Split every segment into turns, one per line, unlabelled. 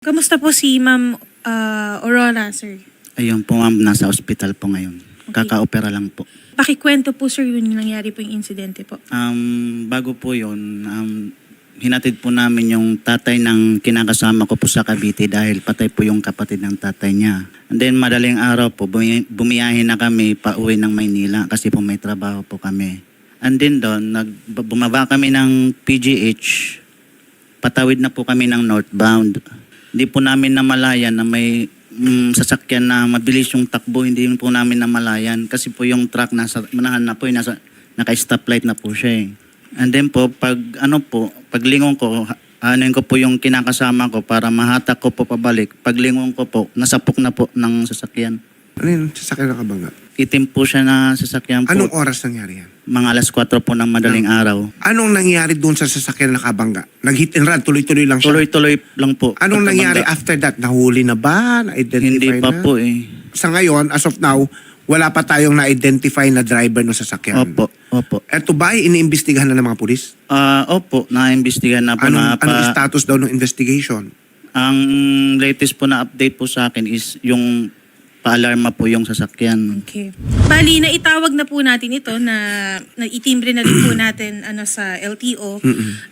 Kamusta po si Ma'am ah, Aurora, sir?
Ayun po ma'am, nasa ospital po ngayon. Kaka-opera lang po.
Pakikwento po, sir, yung nangyari po yung insidente po.
Um, bago po yun, um, hinatid po namin yung tatay ng kinakasama ko po sa Cavite dahil patay po yung kapatid ng tatay niya. And then madaling araw po, bumi- bumiyahin na kami pa uwi ng Maynila kasi po may trabaho po kami. And then doon, nag, bumaba kami ng PGH, patawid na po kami ng northbound. Hindi po namin namalayan na may mm, sasakyan na mabilis yung takbo, hindi po namin namalayan kasi po yung truck nasa manahan na po, eh, nasa naka-stoplight na po siya eh. And then po, pag ano po, paglingon ko, anuin ko po yung kinakasama ko para mahatak ko po pabalik. Paglingon ko po, nasapok na po ng sasakyan.
Ano yun? Sasakyan na kabanga.
Itim po siya na sasakyan po.
Anong oras nangyari yan?
Mga alas 4 po ng madaling araw.
Anong nangyari doon sa sasakyan na kabangga? Nag-hit and run, tuloy-tuloy lang siya.
Tuloy-tuloy lang po.
Anong
Pagkabangga.
nangyari after that? Nahuli na ba? Na-identify
Hindi pa
na?
po eh.
Sa ngayon, as of now, wala pa tayong na-identify na driver ng sasakyan.
Opo, opo.
Eto ba, ay iniimbestigahan na ng mga pulis?
Ah, opo, na-imbestigahan na po na
Anong, anong
pa,
status daw ng investigation?
ang latest po na update po sa akin is yung paalarma po yung sasakyan.
Okay. Bali, na itawag na po natin ito na, na itimbre na rin po natin ano, sa LTO.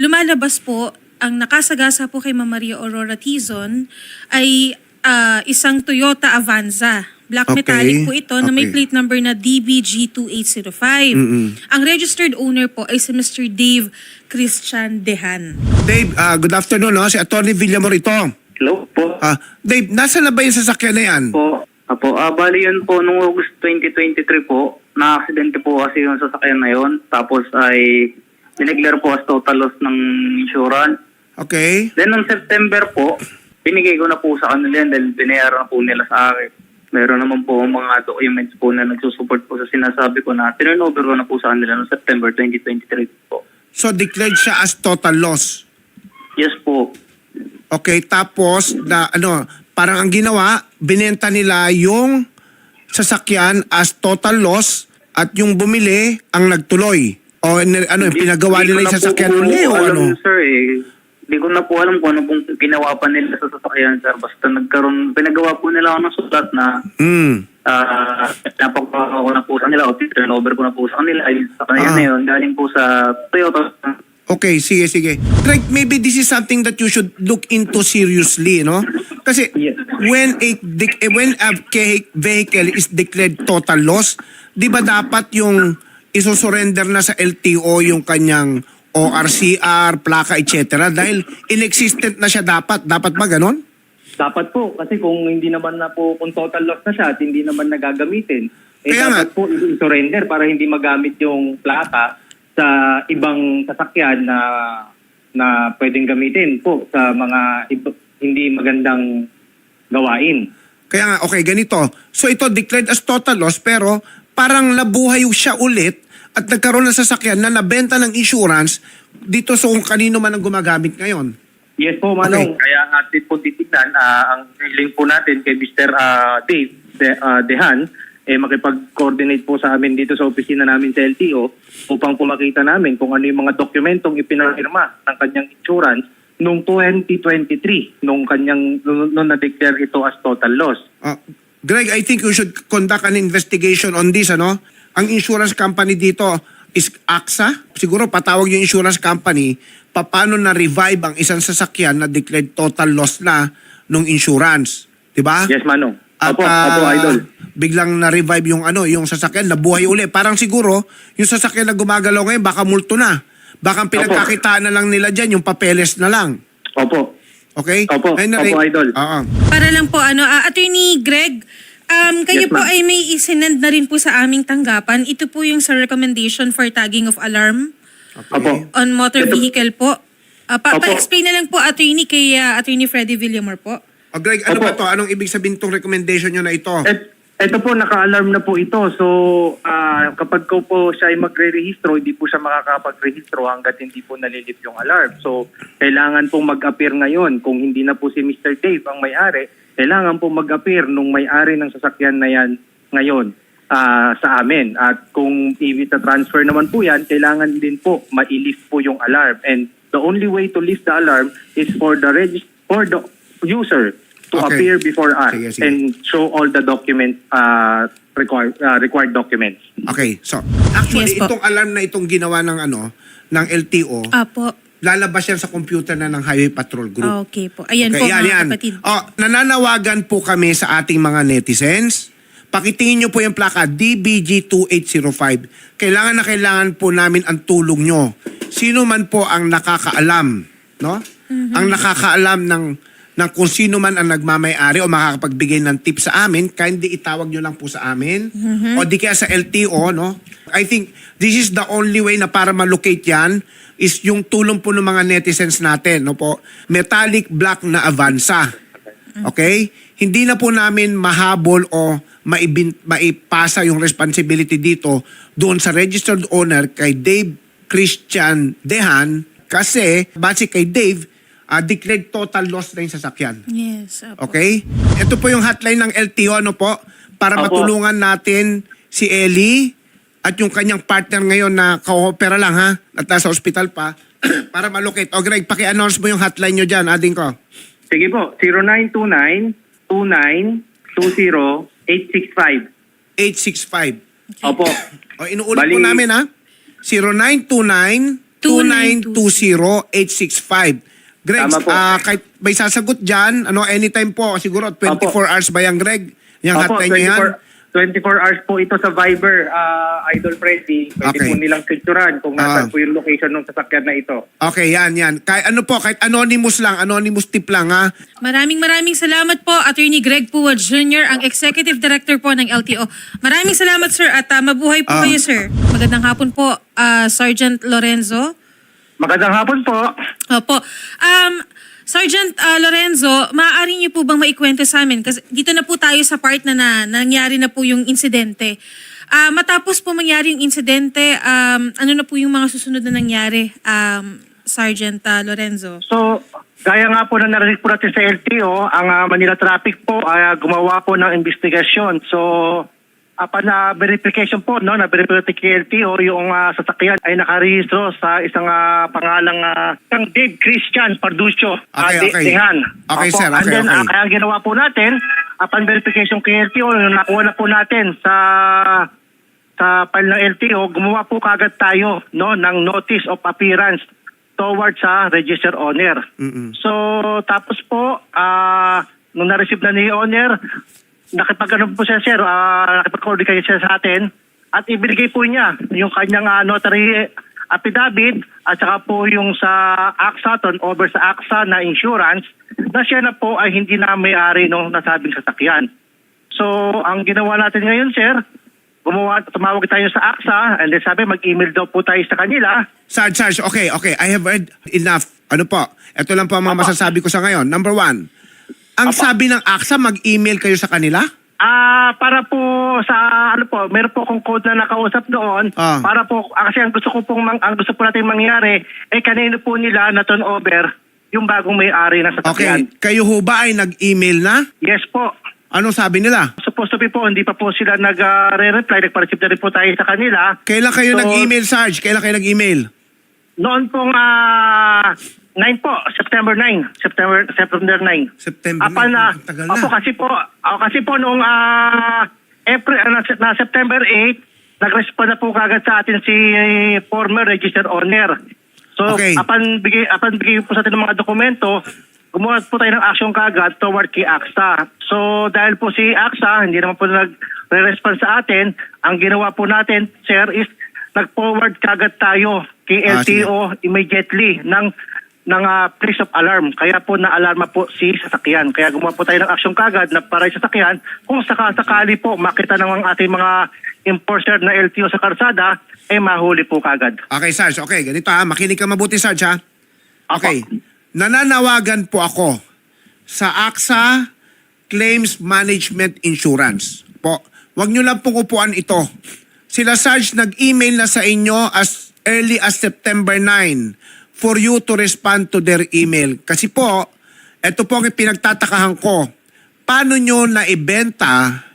Lumalabas po, ang nakasagasa po kay Ma'am Maria Aurora Tizon ay ah, isang Toyota Avanza. Black
Okay.
metallic po ito na may
Okay.
plate number na DBG2805.
Mm-mm.
Ang registered owner po ay si Mr. Dave Christian Dehan.
Dave, ah, good afternoon. No? Si Attorney Villamor ito.
Hello po.
Ah, Dave, nasa na ba yung sasakyan na yan?
Po. Apo, ah, bali yun po nung August 2023 po, na-aksidente po kasi yung sasakyan na yun. Tapos ay dineclare po as total loss ng insurance.
Okay.
Then nung September po, binigay ko na po sa kanila yan dahil binayaran na po nila sa akin. Meron naman po mga documents po na nagsusupport po sa sinasabi ko na turnover ko na po sa kanila noong September 2023 po.
So declared siya as total loss.
Yes po.
Okay, tapos na ano, parang ang ginawa, binenta nila yung sasakyan as total loss at yung bumili ang nagtuloy. O ano,
Hindi-
pinagawa nila yung sasakyan
po
uli o ano?
sir eh. Hindi ko na po alam kung ano pong ginawa pa nila sa sasakyan, sir. Basta nagkaroon, pinagawa po nila ako ng sulat na
Hmm.
uh, napagawa ko na po sa kanila o turnover ko na po sa kanila. Ay, sa kanila
Ah.
na yun, galing po sa Toyota.
Okay, sige, sige. Greg, maybe this is something that you should look into seriously, no? Kasi
Yes.
when a eh, when a vehicle is declared total loss, 'di ba dapat yung isusurrender na sa LTO yung kanyang ORCR, plaka, etc. Dahil inexistent na siya dapat. Dapat ba ganon?
Dapat po, kasi kung hindi naman na po, kung total loss na siya at hindi naman nagagamitin, eh
Kaya
dapat po i-surrender para hindi magamit yung plata sa ibang sasakyan na na pwedeng gamitin po sa mga ib- hindi magandang gawain.
Kaya nga, okay, ganito. So ito declared as total loss pero parang nabuhay siya ulit at nagkaroon ng sasakyan na nabenta ng insurance dito sa kung kanino man ang gumagamit ngayon.
Yes po, Manong.
Kaya atin po titignan, ah, ang hiling po natin kay Mr. ah, Dave De, ah, Dehan, eh makipag-coordinate po sa amin dito sa opisina namin sa LTO upang po makita namin kung ano yung mga dokumentong ipinarma ng kanyang insurance noong 2023 nung kanyang nung, na-declare ito as total loss.
Uh, Greg, I think you should conduct an investigation on this, ano? Ang insurance company dito is AXA. Siguro patawag yung insurance company, paano na-revive ang isang sasakyan na declared total loss na nung insurance. Di ba?
Yes, Manong.
At
Opo,
ah,
opo, idol.
Biglang na-revive yung ano, yung sasakyan, nabuhay uli. Parang siguro, yung sasakyan na gumagalaw ngayon, baka multo na. Baka pinagkakitaan na lang nila dyan, yung papeles na lang.
Opo.
Okay?
Opo,
Ayun na
opo,
rin.
idol.
Oo.
Para lang po, ano, ah, Attorney Greg, um, kayo
Yes,
po
ma'am.
ay may isinend na rin po sa aming tanggapan. Ito po yung sa recommendation for tagging of alarm
Opo.
on motor
Ito-
vehicle po. Ah, pa-
Opo.
Pa-explain na lang po, Attorney, kay ah, Attorney Freddy Villamor po.
O Greg, ano
Opo.
ba to? Anong ibig sabihin tong recommendation nyo na ito?
Et, ito po, naka-alarm na po ito. So, ah, kapag ko po siya ay magre-rehistro, hindi po siya makakapag-rehistro hanggat hindi po nalilip yung alarm. So, kailangan pong mag-appear ngayon. Kung hindi na po si Mr. Dave ang may-ari, kailangan po mag-appear nung may-ari ng sasakyan na yan ngayon ah, sa amin. At kung i-transfer naman po yan, kailangan din po ma-lift po yung alarm. And the only way to lift the alarm is for the regis- for the
user to
Okay.
appear before us
Sige, sige.
and show all the document uh, required uh, required documents.
Okay, so actually
Yes po.
itong alarm na itong ginawa ng ano ng LTO,
Apo.
lalabas yan sa computer na ng Highway Patrol Group.
Okay po. Ayan
okay,
po
yan,
mga
yan.
kapatid.
Oh, nananawagan po kami sa ating mga netizens. Pakitingin nyo po yung plaka DBG2805. Kailangan na kailangan po namin ang tulong nyo. Sino man po ang nakakaalam, no? Ang nakakaalam ng ng kung sino man ang nagmamay-ari o makakapagbigay ng tip sa amin, kindly itawag nyo lang po sa amin. O di kaya sa LTO, no? I think this is the only way na para malocate yan is yung tulong po ng mga netizens natin, no po? Metallic black na Avanza. Okay? Hindi na po namin mahabol o maibin, maipasa yung responsibility dito doon sa registered owner kay Dave Christian Dehan kasi base kay Dave, ah, declared total loss na yung sasakyan.
Yes. Apo.
Okay? Ito po yung hotline ng LTO, ano po? Para
Opo.
matulungan natin si Ellie at yung kanyang partner ngayon na ka-opera lang ha, at nasa hospital pa, para malocate. O Greg, paki-announce mo yung hotline nyo dyan, ading ko.
Sige po, 0929-2920-865.
865.
Opo.
O inuulit po
Bali-
namin ha. 0929-2920-865. Greg,
Tama po.
ah, kahit may sasagot dyan, ano, anytime po, siguro 24
Opo.
hours ba yan, Greg? Yung
Opo,
hotline nyo yan?
24, 24 hours po ito sa Viber, ah, Idol Freddy. Pwede
Okay.
po nilang picturean kung
Ah.
nasaan po yung location ng sasakyan na ito.
Okay, yan, yan. Kahit ano po, kahit anonymous lang, anonymous tip lang ha.
Maraming maraming salamat po, Attorney Greg Puwa Jr., ang Executive Director po ng LTO. Maraming salamat, sir, at ah, mabuhay po
Ah.
kayo, sir. Magandang hapon po, ah, Sergeant Lorenzo.
Magandang hapon po.
Opo. Um, Sergeant ah, Lorenzo, maaari niyo po bang maikwento sa amin? Kasi dito na po tayo sa part na, na nangyari na po yung insidente. Ah, matapos po mangyari yung insidente, um, ano na po yung mga susunod na nangyari, um, Sergeant ah, Lorenzo?
So, gaya nga po na narinig po natin sa LTO, ang ah, Manila Traffic po ay ah, gumawa po ng investigasyon. So, apan na verification po, no, na verify kay LTO, yung ah, sasakyan ay nakarehistro sa isang ah, pangalang uh, isang Dave Christian Parducio. ah,
Okay,
De-
okay.
Dehan.
Okay,
Opo.
sir,
And
okay,
then,
okay.
ah, kaya ginawa po natin, upon verification kay LTO, yung nakuha na po natin sa sa file ng LTO, gumawa po kagad tayo no ng notice of appearance towards sa register owner.
Mm-mm.
So tapos po ah nung na-receive na ni owner, nakipag ano po siya sir, uh, nakipag-coordinate siya sa atin at ibigay po niya yung kanyang ah, notary affidavit at saka po yung sa AXA, turnover sa AXA na insurance na siya na po ay hindi na may-ari ng nasabing sasakyan. So, ang ginawa natin ngayon, sir, gumawa, tumawag tayo sa AXA and then sabi mag-email daw po tayo sa kanila.
Sarge, Sarge, okay, okay. I have heard enough. Ano po? Ito lang po ang mga
Apa.
masasabi ko sa ngayon. Number one, ang
Apa.
sabi ng AXA, mag-email kayo sa kanila?
Ah, para po sa ano po, meron po akong code na nakausap doon
Ah.
para po ah, kasi ang gusto ko pong mang- ang gusto po natin mangyari eh kanino po nila na turn over yung bagong may-ari ng
Okay.
sasakyan.
Kayo ho ba ay nag-email na?
Yes po.
Anong sabi nila?
Supposed to be po, hindi pa po sila nag-re-reply. Nagpa-receive na rin po tayo sa kanila.
Kailan kayo
So,
nag-email, Sarge? Kailan kayo nag-email?
Noon pong ah, 9 po, September 9. September September 9.
September
Apan na,
Ang tagal na.
Opo, kasi po, ako kasi po noong ah, April, ah, na, na September 8, nag-respond na po kagad sa atin si former registered owner. So,
Okay.
apan bigay, apan bigay po sa atin ng mga dokumento, gumawa po tayo ng action kagad toward kay AXA. So, dahil po si AXA, hindi naman po nag-respond sa atin, ang ginawa po natin, sir, is nag-forward kagad tayo kay
Ah, sige.
LTO immediately ng ng ah, place of alarm. Kaya po na-alarma po si sasakyan. Kaya gumawa po tayo ng action kagad na para sa sasakyan kung sakasakali po makita ng ating mga enforcer na LTO sa karsada, eh mahuli po kagad.
Okay, Sarge. Okay, ganito ha. Makinig ka mabuti, Sarge ha. Okay.
Apo.
Nananawagan po ako sa AXA Claims Management Insurance. Po, wag nyo lang pong upuan ito. Sila Sarge nag-email na sa inyo as early as September 9 for you to respond to their email. Kasi po, ito po ang pinagtatakahan ko. Paano nyo naibenta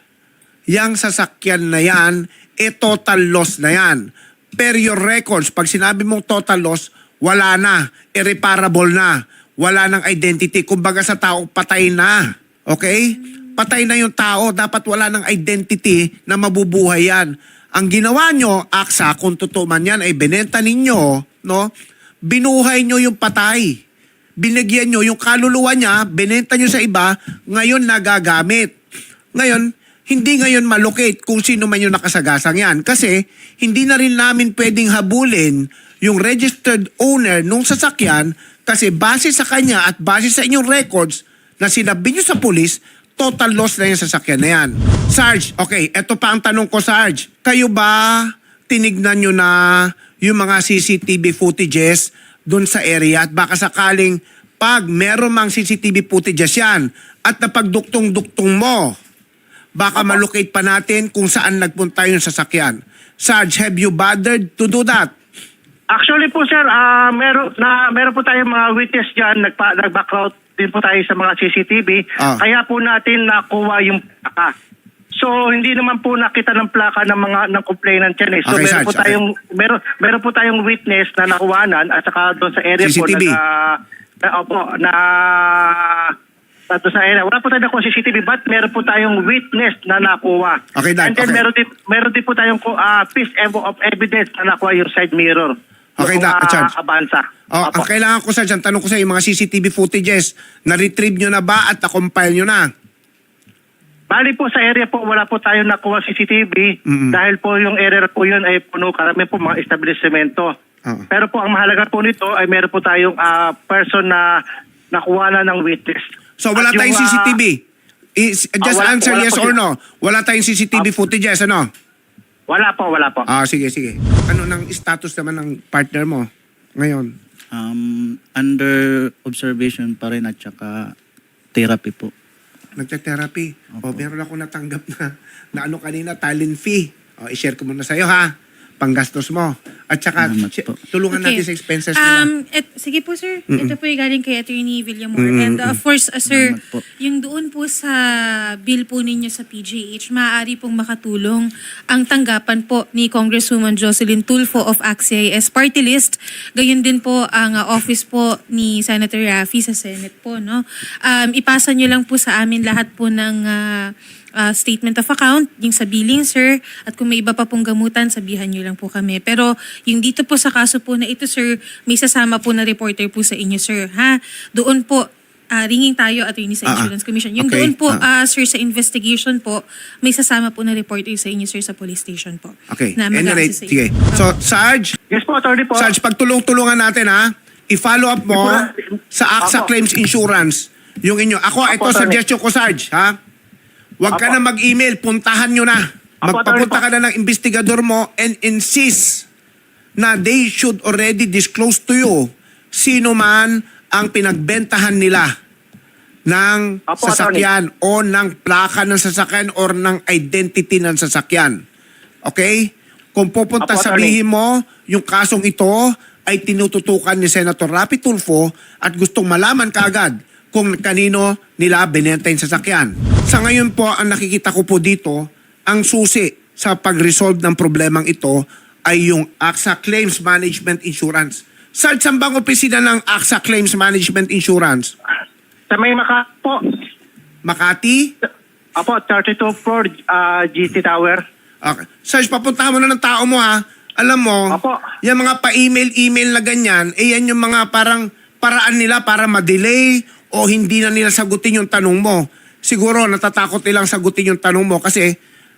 yang sasakyan na yan, eh total loss na yan. Per your records, pag sinabi mong total loss, wala na, irreparable na. wala ng identity. Kumbaga sa tao, patay na. Okay? Patay na yung tao. Dapat wala ng identity na mabubuhay yan. Ang ginawa nyo, aksa, kung totoo man yan, ay benenta ninyo, no? Binuhay nyo yung patay. Binigyan nyo yung kaluluwa niya, benenta nyo sa iba, ngayon nagagamit. Ngayon, hindi ngayon malocate kung sino man yung nakasagasang yan. Kasi hindi na rin namin pwedeng habulin yung registered owner nung sasakyan kasi base sa kanya at base sa inyong records na sinabi nyo sa pulis, total loss na yung sasakyan na yan. Sarge, okay, eto pa ang tanong ko, Sarge. Kayo ba tinignan nyo na yung mga CCTV footages dun sa area at baka sakaling pag meron mang CCTV footages yan at napagduktong-duktong mo, baka malocate pa natin kung saan nagpunta yung sasakyan. Sarge, have you bothered to do that?
Actually po sir, ah meron na meron po tayong mga witness diyan, nagpa nag-background din po tayo sa mga CCTV.
Ah.
Kaya po natin nakuha yung plaka. So hindi naman po nakita ng plaka ng mga ng complainant yan eh. So
Okay,
meron
Sarge,
po tayong meron meron po tayong witness na nakuhanan at saka doon sa area
CCTV.
po na, na opo na na doon sa area. Wala po tayong nakuha CCTV but meron po tayong witness na nakuha.
Okay, Dan,
And then
okay.
meron din meron din po tayong ah, piece of evidence na nakuha yung side mirror.
Okay,
Yung,
Dan,
ah,
Sarge.
Avanza.
Oh,
Opo.
ang kailangan ko sa dyan, tanong ko sa yung mga CCTV footages, na-retrieve nyo na ba at na-compile nyo na?
Bali po sa area po, wala po tayo nakuha CCTV
Mm-mm.
dahil po yung area po yun ay puno karami po mga establishmento.
Oo.
Pero po ang mahalaga po nito ay meron po tayong ah, person na nakuha na ng witness.
So wala
At yung,
tayong
ah,
CCTV? Is, just
wala-
answer
wala
yes
po
or
siya.
no. Wala tayong CCTV footages, ano?
wala po, wala po.
Ah, sige, sige. Ano nang status naman ng partner mo ngayon?
Um, under observation pa rin at saka therapy po.
Nagte-therapy. O,
Opo.
meron ako natanggap na, na ano kanina, talent fee. O, i-share ko muna sa'yo, ha? Panggastos mo. At saka,
Salamat
si-
po.
tulungan
Okay.
natin sa expenses nila.
Um, et, sige po sir, ito po yung galing kay Attorney Villamor. And uh, of course, uh, sir,
Salamat po.
yung doon po sa bill po ninyo sa PGH, maaari pong makatulong ang tanggapan po ni Congresswoman Jocelyn Tulfo of AXIS Party List. Gayon din po ang uh, office po ni Senator Raffy sa Senate po. No? Um, ipasa nyo lang po sa amin lahat po ng uh, uh, statement of account, yung sa billing, sir. At kung may iba pa pong gamutan, sabihan nyo lang po kami. Pero yung dito po sa kaso po na ito, sir, may sasama po na reporter po sa inyo, sir. Ha? Doon po, ah, ringing tayo at sa
Ah, ah.
Insurance Commission. Yung
Okay,
doon po,
ah.
ah, sir, sa investigation po, may sasama po na reporter sa inyo, sir, sa police station po.
Okay.
Na
Anyway,
sa
sige. So, Sarge,
Yes po, attorney po.
Sarge, pagtulong-tulungan natin, ha? I-follow up mo sa AXA. Claims Insurance. Yung inyo. Ako, ito suggestion ko, Sarge, ha? Huwag ka
Apo.
na mag-email. Puntahan nyo na.
Apo,
Magpapunta ka na ng investigador mo and insist na they should already disclose to you sino man ang pinagbentahan nila ng
Apo,
sasakyan o ng plaka ng sasakyan or ng identity ng sasakyan. Okay? Kung pupunta
Apo,
sabihin mo, yung kasong ito ay tinututukan ni Senator Rapi Tulfo at gustong malaman kaagad kung kanino nila binenta yung sasakyan. Sa ngayon po, ang nakikita ko po dito, ang susi sa pag-resolve ng problemang ito ay yung AXA Claims Management Insurance. Saan saan bang opisina ng AXA Claims Management Insurance?
Sa may maka po,
Makati?
Apo, 32 floor ah, GT Tower.
Okay. Sarge, papuntahan mo na ng tao mo ha. Alam mo,
Apo.
yung mga pa-email-email na ganyan, eh yan yung mga parang paraan nila para ma-delay o hindi na nila sagutin yung tanong mo. Siguro natatakot nilang sagutin yung tanong mo kasi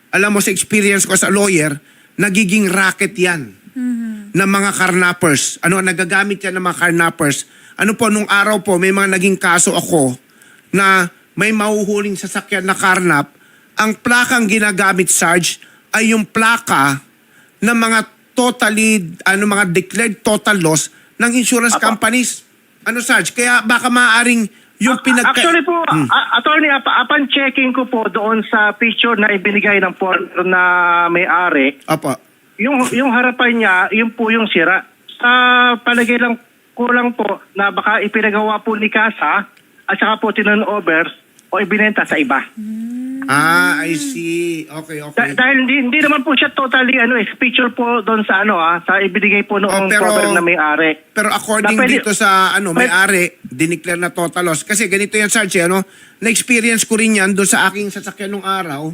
alam mo sa experience ko sa lawyer, nagiging racket yan ng mga carnappers. Ano, nagagamit yan ng mga carnappers. Ano po, nung araw po, may mga naging kaso ako na may mahuhuling sasakyan na karnap. Ang plakang ginagamit, Sarge, ay yung plaka ng mga totally, ano, mga declared total loss ng insurance
Apa.
companies. Ano, Sarge? Kaya baka maaaring yung pinagka...
Actually po,
Hmm.
attorney, apa- upon checking ko po doon sa picture na ibinigay ng foreigner na may-ari,
Apo.
yung yung harapan niya, yun po yung sira. Sa palagay lang ko lang po na baka ipinagawa po ni Casa at saka po tinan over o ibinenta sa iba.
Ah, I see. Okay,
Da-
okay.
dahil hindi, hindi naman po siya totally ano, eh, picture po doon sa ano ah, sa ibinigay po
Oh,
noong
pero-
cover na may-ari.
Pero according
pwede-
dito sa ano, may-ari, dineclare na total loss. Kasi ganito yan, Sarge, ano? Na-experience ko rin yan doon sa aking sasakyan nung araw.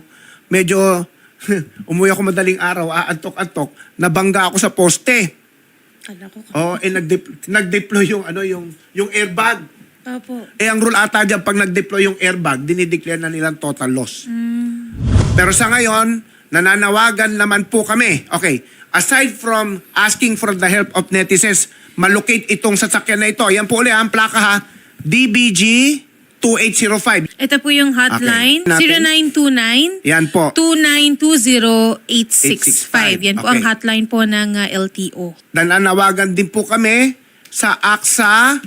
Medyo, umuwi ako madaling araw, aantok-antok, nabangga ako sa poste.
Kala ko.
Oh, eh nag-de- nag-deploy yung ano yung yung airbag.
Opo.
Eh ang rule ata dyan, pag nag-deploy yung airbag, dinideclare na nilang total loss. Pero sa ngayon, nananawagan naman po kami. Okay, aside from asking for the help of netizens, malocate itong sasakyan na ito. Yan po ulit ang plaka ha, DBG 2805.
Ito po yung hotline,
Okay. Natin.
0929
Yan po.
2920865. Yan po ang
Okay.
hotline po ng uh, LTO.
nananawagan din po kami sa AXA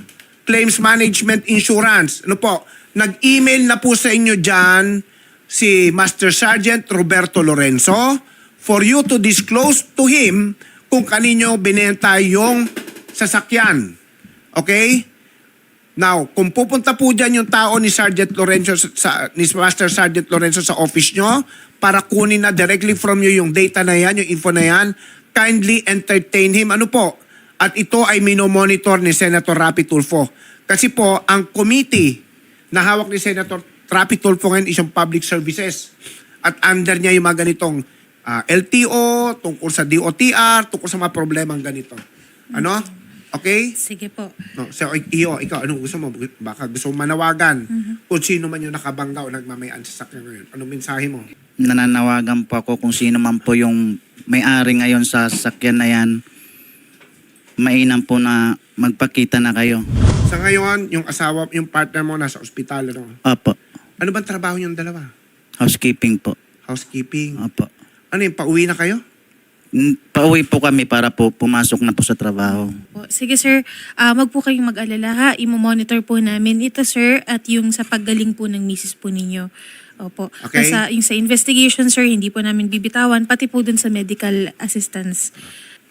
Claims Management Insurance. Ano po, nag-email na po sa inyo dyan si Master Sergeant Roberto Lorenzo for you to disclose to him kung kanino binenta yung sasakyan. Okay? Now, kung pupunta po dyan yung tao ni Sergeant Lorenzo sa, ni Master Sergeant Lorenzo sa office nyo para kunin na directly from you yung data na yan, yung info na yan, kindly entertain him. Ano po? At ito ay minomonitor ni Senator Rapi Tulfo. Kasi po, ang committee na hawak ni Senator Rapi Tulfo ngayon is yung public services. At under niya yung mga ganitong ah, LTO, tungkol sa DOTR, tungkol sa mga problemang ganito. Ano? Okay?
Sige po.
No, so, iyo, ikaw, anong gusto mo? Baka gusto mo manawagan kung sino man yung nakabangga o nagmamayaan sa sakyan ngayon. Anong mensahe mo?
Nananawagan po ako kung sino man po yung may-ari ngayon sa sasakyan na yan. Mainam po na magpakita na kayo.
Sa ngayon, yung asawa, yung partner mo nasa ospital, ano?
Opo.
Ano bang trabaho yung dalawa?
Housekeeping po.
Housekeeping.
Opo.
Ano yung pauwi na kayo?
Mm, Pauwi po kami para po pumasok na po sa trabaho.
Po. Sige sir, Ah, wag po kayong mag-alala ha. Imo-monitor po namin ito sir at yung sa paggaling po ng misis po ninyo. Opo.
Okay.
Sa, yung sa investigation sir, hindi po namin bibitawan, pati po dun sa medical assistance.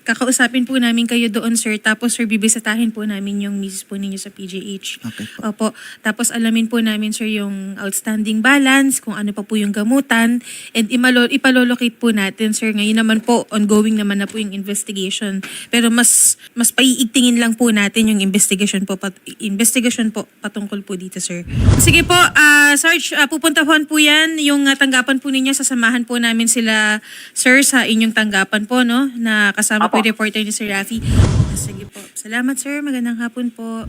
Kakausapin po namin kayo doon sir, tapos sir, bibisatahin po namin yung misis po ninyo sa PGH.
Okay po.
Opo. Tapos alamin po namin sir yung outstanding balance, kung ano pa po yung gamutan, and imalo, ipalolocate po natin sir. Ngayon naman po, ongoing naman na po yung investigation. Pero mas mas paiigtingin lang po natin yung investigation po pat, investigation po patungkol po dito sir. Sige po, ah Sarge, ah, pupuntahan po yan yung ah, tanggapan po ninyo, sasamahan po namin sila sir sa inyong tanggapan po no na kasama po reporter ni Sir Rafi. Sige po. Salamat sir, magandang hapon po.